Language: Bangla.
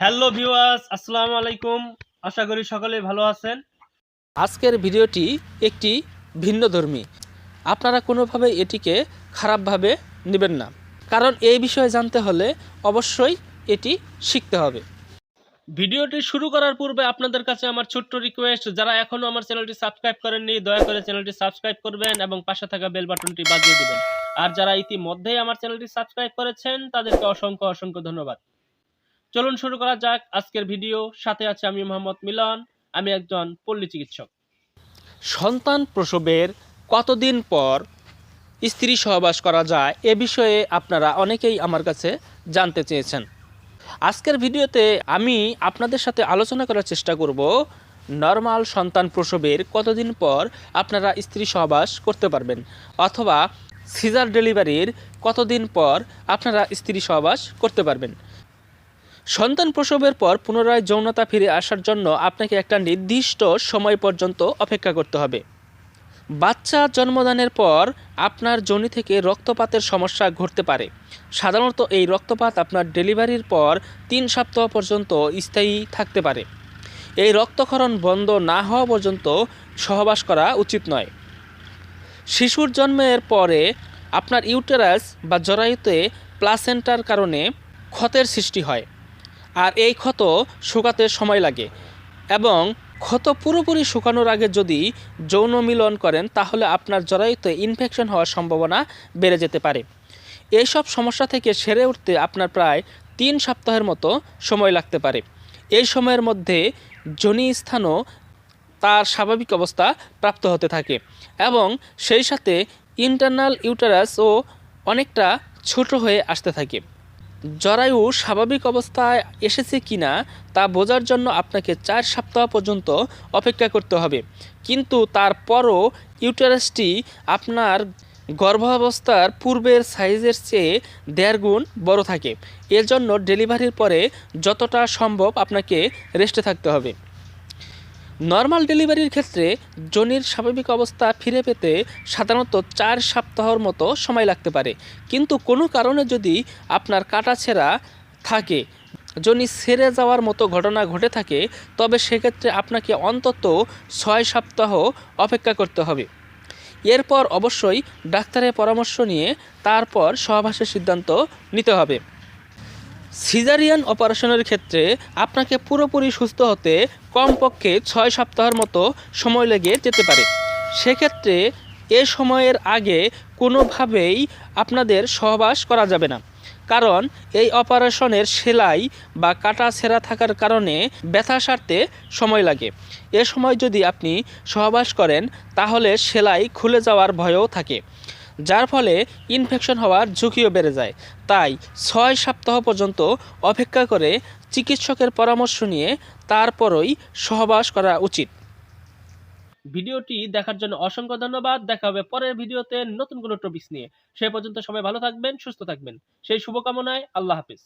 হ্যালো ভিউয়ার্স আসসালামু আলাইকুম আশা করি সকলে ভালো আছেন। আজকের ভিডিওটি একটি ভিন্নধর্মী আপনারা কোনোভাবে এটিকে খারাপভাবে নেবেন না। কারণ এই বিষয়ে জানতে হলে অবশ্যই এটি শিখতে হবে। ভিডিওটি শুরু করার পূর্বে আপনাদের কাছে আমার ছোট্ট রিকোয়েস্ট যারা এখনও আমার চ্যানেলটি সাবস্ক্রাইব করেননি দয়া করে চ্যানেলটি সাবস্ক্রাইব করবেন এবং পাশে থাকা বেল বাটনটি বাজিয়ে দিবেন। আর যারা ইতিমধ্যেই আমার চ্যানেলটি সাবস্ক্রাইব করেছেন তাদেরকে অসংখ্য অসংখ্য ধন্যবাদ। চলুন শুরু করা যাক আজকের ভিডিও। সাথে আছে আমি মোহাম্মদ মিলন, আমি একজন পল্লী চিকিৎসক। সন্তান প্রসবের কতদিন পর স্ত্রী সহবাস করা যায় এ বিষয়ে আপনারা অনেকেই আমার কাছে জানতে চেয়েছেন। আজকের ভিডিওতে আমি আপনাদের সাথে আলোচনা করার চেষ্টা করব, নর্মাল সন্তান প্রসবের কতদিন পর আপনারা স্ত্রী সহবাস করতে পারবেন অথবা সিজার ডেলিভারির কতদিন পর আপনারা স্ত্রী সহবাস করতে পারবেন। সন্তান প্রসবের পর পুনরায় যৌনতা ফিরে আসার জন্য আপনাকে একটা নির্দিষ্ট সময় পর্যন্ত অপেক্ষা করতে হবে। বাচ্চা জন্মদানের পর আপনার যোনি থেকে রক্তপাতের সমস্যা ঘটতে পারে। সাধারণত এই রক্তপাত আপনার ডেলিভারির পর তিন সপ্তাহ পর্যন্ত স্থায়ী থাকতে পারে। এই রক্তক্ষরণ বন্ধ না হওয়া পর্যন্ত সহবাস করা উচিত নয়। শিশুর জন্মের পরে আপনার ইউটেরাস বা জরায়ুতে প্লাসেন্টার কারণে ক্ষতের সৃষ্টি হয়। আর এই ক্ষত শুকাতে সময় লাগে। এবং ক্ষত পুরোপুরি শুকানোর আগে যদি যৌন মিলন করেন, তাহলে আপনার জরায়ুতে ইনফেকশন হওয়ার সম্ভাবনা বেড়ে যেতে পারে। এইসব সমস্যা থেকে সেরে উঠতে আপনার প্রায় তিন সপ্তাহের মতো সময় লাগতে পারে। এই সময়ের মধ্যে যোনি স্থানও তার স্বাভাবিক অবস্থা প্রাপ্ত হতে থাকে। এবং সেই সাথে ইন্টারনাল ইউটারাসও অনেকটা ছোট হয়ে আসতে থাকে। জরায়ু স্বাভাবিক অবস্থায় এসেছে কিনা তা বোঝার জন্য আপনাকে চার সপ্তাহ পর্যন্ত অপেক্ষা করতে হবে। কিন্তু তারপরও ইউটারাসটি আপনার গর্ভাবস্থার পূর্বের সাইজের চেয়ে দেড় গুণ বড় থাকে। এর জন্য ডেলিভারির পরে যতটা সম্ভব আপনাকে রেস্টে থাকতে হবে। নর্মাল ডেলিভারির ক্ষেত্রে জনির স্বাভাবিক অবস্থা ফিরে পেতে সাধারণত চার সপ্তাহর মতো সময় লাগতে পারে। কিন্তু কোনো কারণে যদি আপনার কাটাছেঁড়া থাকে, জনি সেরে যাওয়ার মতো ঘটনা ঘটে থাকে, তবে সেক্ষেত্রে আপনাকে অন্তত ছয় সপ্তাহ অপেক্ষা করতে হবে। এরপর অবশ্যই ডাক্তারের পরামর্শ নিয়ে তারপর সহবাসের সিদ্ধান্ত নিতে হবে। সিজারিয়ান অপারেশনের ক্ষেত্রে আপনাকে পুরোপুরি সুস্থ হতে কমপক্ষে ছয় সপ্তাহের মতো সময় লেগে যেতে পারে। সেক্ষেত্রে এ সময়ের আগে কোনোভাবেই আপনাদের সহবাস করা যাবে না। কারণ এই অপারেশনের সেলাই বা কাটা ছেঁড়া থাকার কারণে ব্যথা সারতে সময় লাগে। এ সময় যদি আপনি সহবাস করেন, তাহলে সেলাই খুলে যাওয়ার ভয়ও থাকে। যার ফলে ইনফেকশন হওয়ার ঝুঁকিও বেড়ে যায়। তাই ছয় সপ্তাহ পর্যন্ত অপেক্ষা করে চিকিৎসকের পরামর্শ নিয়ে তারপরই সহবাস করা উচিত। ভিডিওটি দেখার জন্য অসংখ্য ধন্যবাদ। দেখা হবে পরের ভিডিওতে নতুন কোনো টপিকস নিয়ে। সে পর্যন্ত সবাই ভালো থাকবেন, সুস্থ থাকবেন। সেই শুভকামনায় আল্লাহ হাফিজ।